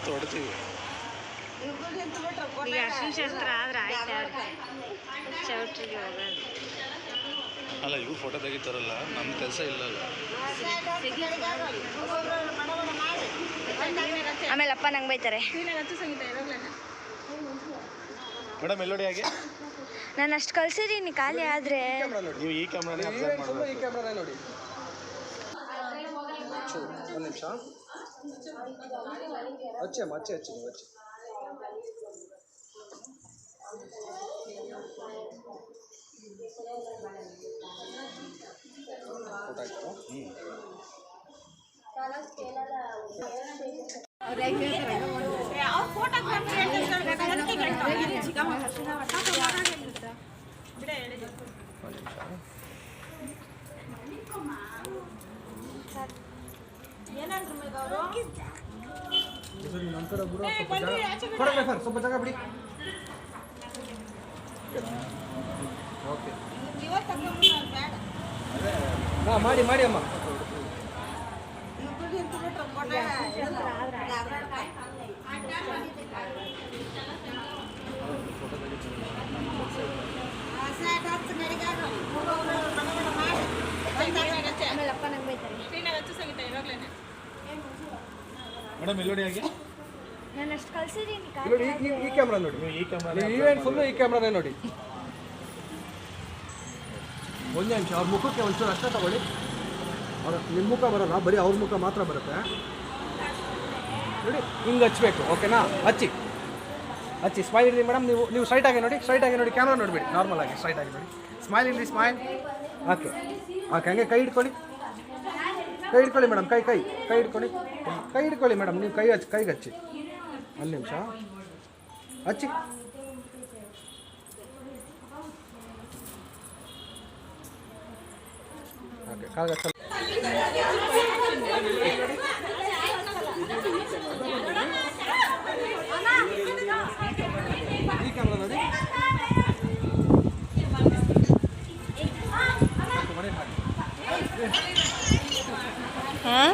ಇಪ್ಪತ್ತು ಹೊಡ್ತೀವಿ ಈಗ ಅರ್ಶಿನ ಶಾಸ್ತ್ರ ಆದ್ರೆ ಆಯ್ತು ಚೌಟ್ರಿಗೆ ಹೋಗೋದು. ಅಲ್ಲ ಇವ್ರು ಫೋಟೋ ತೆಗಿತಾರಲ್ಲ ನಮ್ಮ ಕೆಲಸ ಇಲ್ಲಲ್ಲ ಆಮೇಲೆ ಅಪ್ಪ ನಂಗೆ ಬೈತಾರೆ. ಮೇಡಮ್ ಎಲ್ಲೋಡಿ ಹಾಗೆ? ನಾನು ಅಷ್ಟು ಕಳ್ಸಿದೀನಿ ಖಾಲಿ ಆದರೆ. ನೀವು ಈ ಕ್ಯಾಮ್ರಾನೇ ಅಬ್ಸರ್ವ್ ಮಾಡಬೇಕು. ಈ ಕ್ಯಾಮ್ರಾನೇ ನೋಡಿ. ಒಂದು ನಿಮಿಷ. ಹಚ್ಚಿ ಹಚ್ಚಿ ನೀವು ಹಚ್ಚಿ ಫೋಟೋ ಆಯ್ತು ಒಂದು ನಿಮಿಷ ನಂತರ ಬಿಡು ಸ್ವಲ್ಪ ಜಾಗ ಕೊಡಬೇಕು ಸರ್ ಸ್ವಲ್ಪ ಜಾಗ ಬಿಡಿ ಓಕೆ ಹಾಂ ಮಾಡಿ ಮಾಡಿ ಅಮ್ಮ ಆಮೇಲೆ ಅಪ್ಪ ನಂಗೆ ಬೈತಾರೆ ಮೇಡಮ್ ಎಲ್ಲೋಡಿ ಹಾಗೆ ನಾನು ಅಷ್ಟು ಕಳ್ಸಿದೀನಿ ನೋಡಿ ಈ- ಈ- ಈ ಕ್ಯಾಮ್ರಾ ನೋಡಿ. ನೀವು ಈ ಕ್ಯಾಮರಾ ನೀವು ಈವೆಂಟ್ ಫುಲ್ಲು ಈ ಕ್ಯಾಮ್ರಾನೇ ನೋಡಿ. ಒಂದೇ ನಿಮಿಷ ಅವ್ರ ಮುಖಕ್ಕೆ ಒಂಚೂರು ಅಷ್ಟೇ ತಗೊಳ್ಳಿ. ಅವ್ರ ನಿಮ್ಮ ಮುಖ ಬರಲ್ಲ ಬರೀ ಅವ್ರ ಮುಖ ಮಾತ್ರ ಬರುತ್ತೆ. ನೋಡಿ ಹಿಂಗೆ ಹಚ್ಬೇಕು ಓಕೆನಾ? ಹಚ್ಚಿ. ಹಚ್ಚಿ ಸ್ಮೈಲ್ ಇರಲಿ ಮೇಡಮ್ ನೀವು ನೀವು ಸ್ಟ್ರೈಟ್ ಆಗಿ ನೋಡಿ ಸ್ಟ್ರೈಟ್ ಆಗಿ ನೋಡಿ ಕ್ಯಾಮ್ರಾ ನೋಡಿಬಿಡಿ ನಾರ್ಮಲ್ ಆಗಿ ಸ್ಟ್ರೈಟ್ ಆಗಿ ನೋಡಿ. ಸ್ಮೈಲ್ ಇರಲಿ ಸ್ಮೈಲ್ ಓಕೆ. ಓಕೆ ಹಂಗೆ ಕೈ ಹಿಡ್ಕೊಳ್ಳಿ. ಕೈ ಹಿಡ್ಕೊಳ್ಳಿ ಮೇಡಮ್ ಕೈ ಕೈ. ಕೈ ಹಿಡ್ಕೊಳ್ಳಿ. ಕೈ ಹಿಡ್ಕೊಳ್ಳಿ ಮೇಡಮ್ ನೀವು ಕೈ ಹಚ್ಚಿ ಕೈಗೆ ಹಚ್ಚಿ. ಒಂದು ನಿಮಿಷ ಹಚ್ಚಿ ಓಕೆ ಕಾಲ್ಗೆ ಹಚ್ಚಲ್ಲ ಈ ಕ್ಯಾಮ್ರಾ ನೋಡಿ ಮನೆ ಹಾಕಿ ಹಾಂ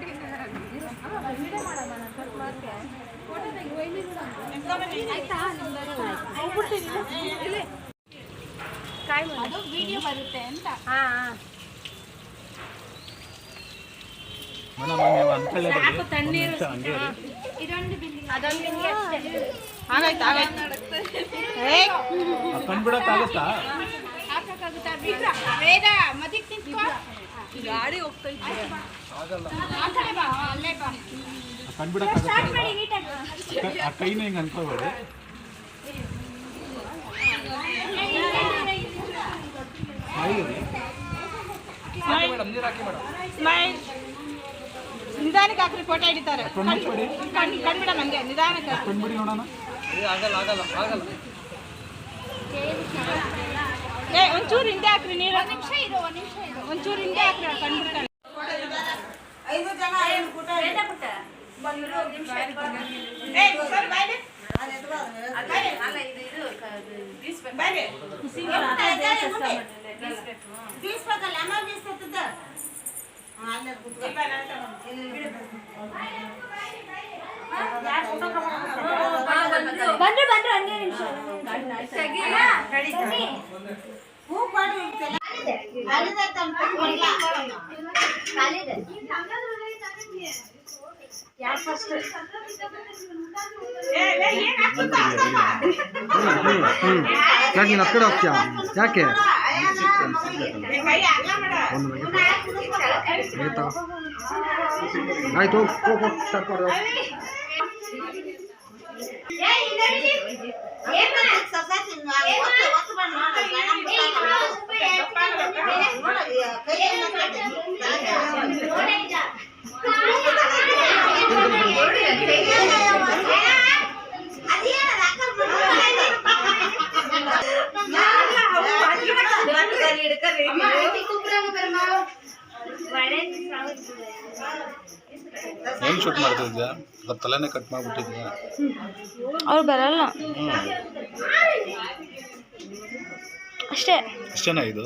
ಹಾಂ ಮೇಡಮ್ ಹಂಗೆ ಹೋಗ್ತಾ ಒಂದು ಇರಿ. ಆ ಕೈನ ಹಿಂಗೆ ಅನ್ಕೋಬೇಡಿ ಸ್ಮೈಲ್. ನಿಧಾನಕ್ಕೆ ಹಾಕ್ರಿ ಫೋಟೋ ಹಿಡಿತಾರೆ. ನಮಗೆ ನಿಧಾನಕ್ಕೆ ಕಣ್ ಬಿಡಿ ನೋಡೋಣ. ಏ ಆಗಲ್ಲ ಆಗಲ್ಲ ಆಗಲ್ಲ. ಏ ಒಂಚೂರು ಹಿಂದೆ ಹಾಕ್ರಿ ನೀರು. ನಿಮಿಷ ಇರು ಒಂದು ನಿಮಿಷ ಇರು. ಒಂಚೂರು ಹಿಂದೆ ಹಾಕ್ರಿ ಸರ್, ಬಾಯ್ಲಿ. ಬಾಯ್ಲಿ. ಬಂದ್ರೆ ಬಂದ್ರೆ ಹನ್ನೆರಡು ನಿಮಿಷ. ಏ, ಏ, ಏನ್ ಹಾಕ್ತಿದ್ದ? ಹ್ಞೂ ಯಾಕೆ ನೀನು ಹತ್ತು ಕಡೆ ಹೋಗ್ತೀಯಾ ಯಾಕೆ ಏ, ಕೈ ಅಗಲ ಮಾಡು. ಒಂದು ಆಯ್ತಾ ಆಯ್ತು ಹೋಗಿ ಹೋಗಿ ಹೋಗಿ ಸ್ಟಾರ್ಟ್ ಮಾಡು ಕೈ ಏನು ಶೂಟ್ ಮಾಡ್ತಿದ್ಯಾ ಅದ್ರ ತಲೆನೇ ಕಟ್ ಮಾಡ್ಬಿಟ್ಟಿದ್ಯಾ ಅವ್ರು ಬರಲ್ಲ. ಹ್ಞೂ ಅಷ್ಟೇ. ಅಷ್ಟೇನಾ ಇದು?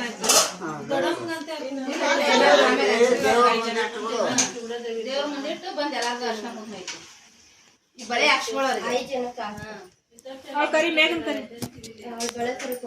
ಆಯ್ತು ದೇವ್ರ ಮುಂದೆ ಇಟ್ಟು ಬಂದು ಎಲ್ಲಾರ್ಗು ಅರ್ಶನ ಕುಂಕುಮ ಇಟ್ಟು. ಈ ಬಳೆ ಹಾಕ್ಸ್ಕೊಳ್ಳೋರಿಗೆ. ಐದ್ ಜನಕ್ಕ. ಅವ್ಳು ಕರಿ ಬೇಗನ್ ಕರಿ ಅವ್ಳ್ ಬಳೆ ಕರಿಕ್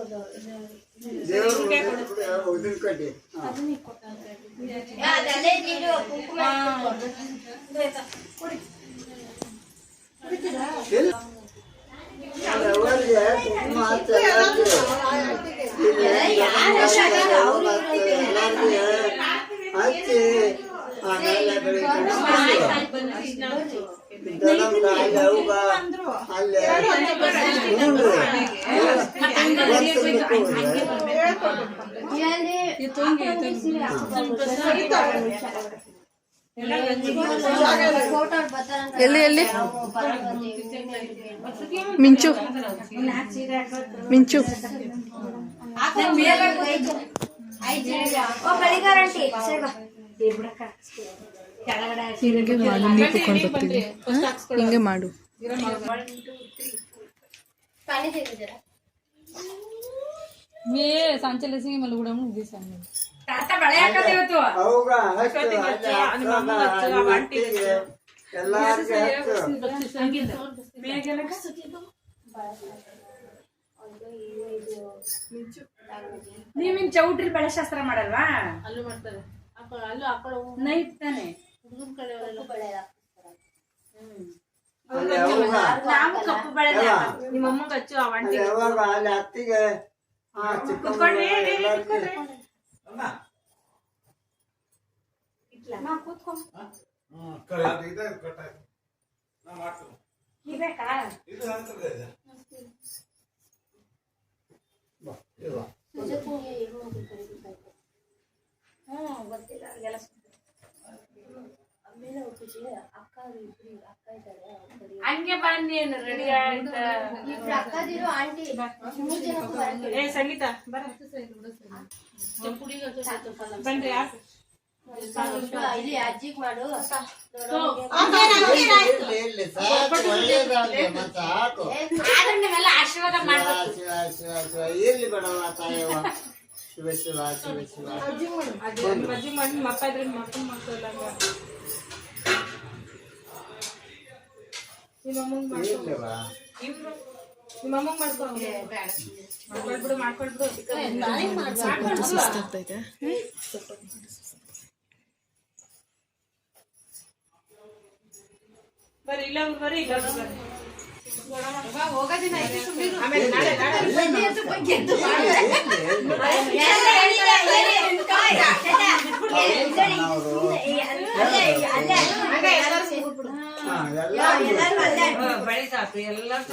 ಎಲ್ಲ ಎಲ್ಲಿ. ಮಿಂಚು ಮಿಂಚು ಓ ಬೆಳಿಗಾರ ಆಂಟಿ ಸರಿ ಬಾ ಹಿಂಗೆ ಮಾಡು ನೀ ಕುತ್ಕೊಂಡು ಬರ್ತೀನಿ ಹಿಂಗೆ ಮಾಡು ಪಾನಿ ತೆಗೆದಿರಾ ಮೇ ಸಂಚೆ ಲೆಸಿಗೆ ಮಲ್ಲ ಕೂಡ ಮುಗಿಸಾನೆ ತಾತ ಬಳೆ ಹಾಕದ ಇವತ್ತು ಅಶ್ವತಿಗೆ ಹಚ್ಚು, ನಿಮ್ಮ ಅಮ್ಮಂಗೆ ಹಚ್ಚು, ಆ ಆಂಟಿಗೆ ಹಚ್ಚು. ಹಂಗಿಲ್ಲ. ಬೇಗ ಎಲ್ಲ ನೀವಿನ್ ಚೌಟ್ರಿ ಬೆಳೆಶಾಸ್ತ್ರ ಮಾಡಲ್ವಾ ನೈಟ್ ತಾನೆ ನಾವು ಕಪ್ಪು ಬೆಳೆ ನಿಮ್ಮ ಅಮ್ಮಂಗ್ ಹಚ್ಚು ಅವಂಟಿ ಯಾವಾಗ ಅಲ್ಲಿ ಅತ್ತಿಗೆ ಆ ಕುತ್ಕೊಳ್ರಿ ರೀ, ಹಂಗೆ ಬನ್ನಿ ಏನು ರೆಡಿ ಆಯ್ತಾ? ಏ ಸಂಗೀತ ಬರ ಬನ್ರಿ ಇಲ್ಲಿ ಅಜ್ಜಿಗ್ ಮಾಡು. ಆಶೀರ್ವಾದ ಇರ್ಲಿ ಬಿಡವ್ವ ತಾಯವ್ವ. ಶಿವ ಶಿವ ಶಿವ ಶಿವ ಅಜ್ಜಿ ಮಾಡಿ. ಮಕ್ಕ ಅಪ್ಪ ಇದ್ರೆ ಅಪ್ಪನ ಮಕ್ಕಳು ಅಮ್ಮಂಗ್ ಮಾಡ್ಕೊ ಇರ್ಲಿವಾ? ಇವ್ರು ನಿಮ್ಮ ಅಮ್ಮಂಗ್ ಮಾಡ್ಕೊ ಮಾಡ್ಕೊಳ್ಬಿಡು ಮಾಡ್ಕೊಳ್ಬಿಡು ಸುಸ್ತಾಗ್ತೈತೆ ಬರ್ರಿ ಇಲ್ಲ ಬರ್ರಿ ಇಲ್ಲ ಬರ್ರಿ ಆಮೇಲೆ ನಾಳೆ ನಾಳೆ ಅವ್ರು, ಹಾ,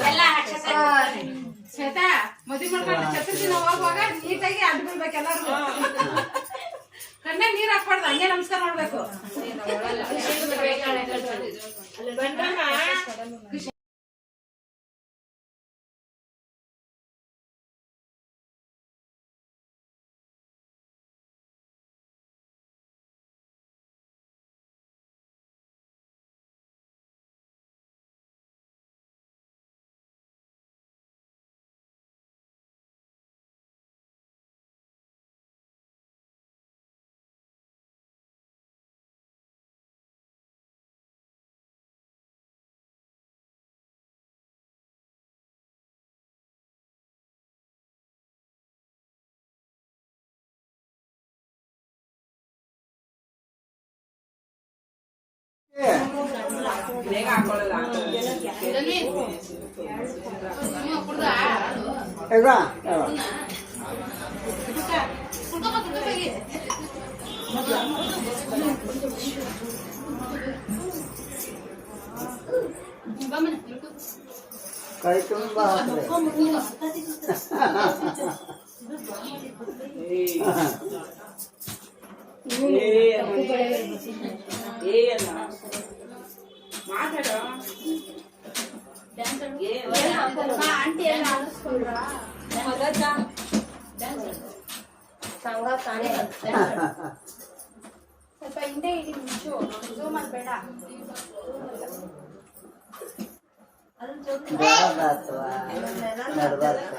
ಎಲ್ಲ ಶ್ವೇತಾ ಮದುವೆ ಮಾಡ್ಕೊಂಡು ಚತುರ್ಥಿನ ಹೋಗುವಾಗ ನೀಟಾಗಿ ಅಡ್ಡು ಬಿಡ್ಬೇಕು ಎಲ್ಲರೂ ಕಣ್ಣೆ ನೀರ್ ಹಾಕ್ಬಾರ್ದು ಹಂಗೆ ನಮಸ್ಕಾರ ಮಾಡ್ಬೇಕು. ಈಗ, ಯಾವ? ಸ್ವಲ್ಪ ಹಿಂದೆ ಇಡಿ ಮುಂಚು ಝೂಮ್ ಬೇಡ ಜಾಬಾತ್ವಾ, ನಡ್ಬಾರ್ಕ.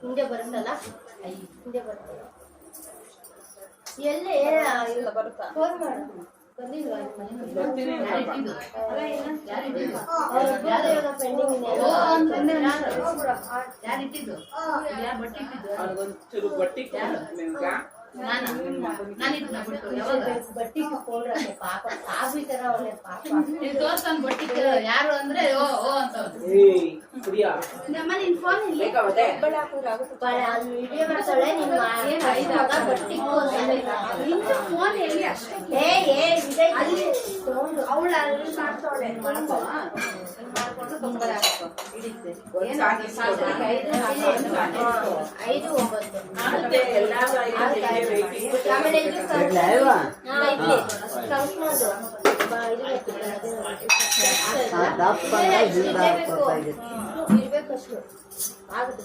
ಹಿಂದೆ ಬರುತ್ತಲ್ಲ? ಹಿಂದೆ ಬರುತ್ತಲ್ಲ ಎಲ್ಲಿ? ಫೋನ್ ಮಾಡು. ಬಂದಿಲ್ವಾ ಪೆಂಡಿಂಗ್ ಬಟ್ಟಿ ಸಾಬು ಈ ತರ ಅವಳೆ ಪಾಪ ಯಾರು ಅಂದ್ರೆ ಓ ಓ ಅಂತ ಬಟ್ಟಿ ಫೋನ್ ಎಲ್ಲಿ? ಅಷ್ಟೇ ತಗೊಂಡು ಅವಳು ಅಲ್ಲಿ ಮಾಡ್ತಾಳೆ ಮಾಡ್ಕೊಂಡು ತೊಂಬರ ಐದು ಒಂಬತ್ತು ಆಮೇಲೆ ಇದು ಇಲ್ಲ ಅಲ್ವಾ? ಹಾ, ಇಲ್ಲಿ. ಕಂಕ್ನದು. ಬ- ಇದು ಗೊತ್ತಿಲ್ಲ, ಅದು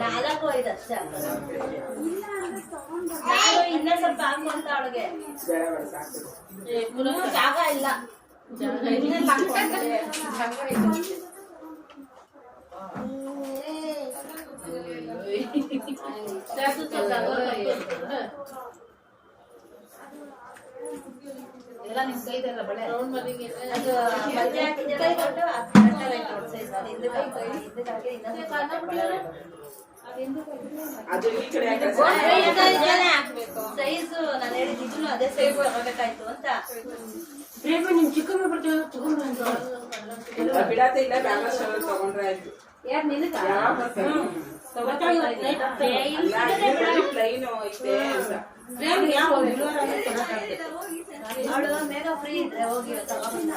ನಾಲ್ಕು ಐದು ಅಷ್ಟೇ ಹಾಕೋದು. ನಾನು ಇನ್ನೂ ಸ್ವಲ್ಪ ಹಾಕೊಂತ ಅವಳಿಗೆ ಬೇಡ ಬೇಡ ಸಾಕು ಜಾಗ ಇಲ್ಲ ಇನ್ನೂ ಎಲ್ಲ ನಿಮ್ ಕೈದಲ್ಲ ಬಳೆ ರೌಂಡ್ ಮಲ್ಲಿಗೆ ಅದು ಕೈ ಕೊಟ್ಟು ಅದು ಕೈ ಅದು ಈ ಕಡೆ ಹಾಕ್ಬೇಕು. ಸೈಜ್ ನಾನು ಹೇಳಿದ ಅದೇ ಸೈಜ್ ತಗೋಬೇಕಾಯ್ತು ಅಂತ. ಬಿಡಾತ ಇಲ್ಲ ಬ್ಯಾಲೆನ್ಸ್ ತಗೊಂಡ್ರೆ ಆಯ್ತು. ಯಾರು ನಿನಗ ಯಾವಾಗ ಬರ್ತಾರೆ? ಅಲ್ಲ ಪ್ಲೈನ್ ಐತೆ ಅಂತ ಅವಳು ಬೇಗ ಫ್ರೀ ಇದ್ರೆ ಹೋಗಿ ತಗೊಂಬಂದ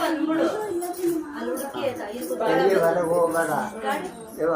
ಬಂದ್ಬಿಡು ಅಲ್ಲಿ ಹುಡುಕಿ ಎಲ್ಲಿ ಹೊರಗೆ ಹೋಗ್ಬೇಡ ಇವ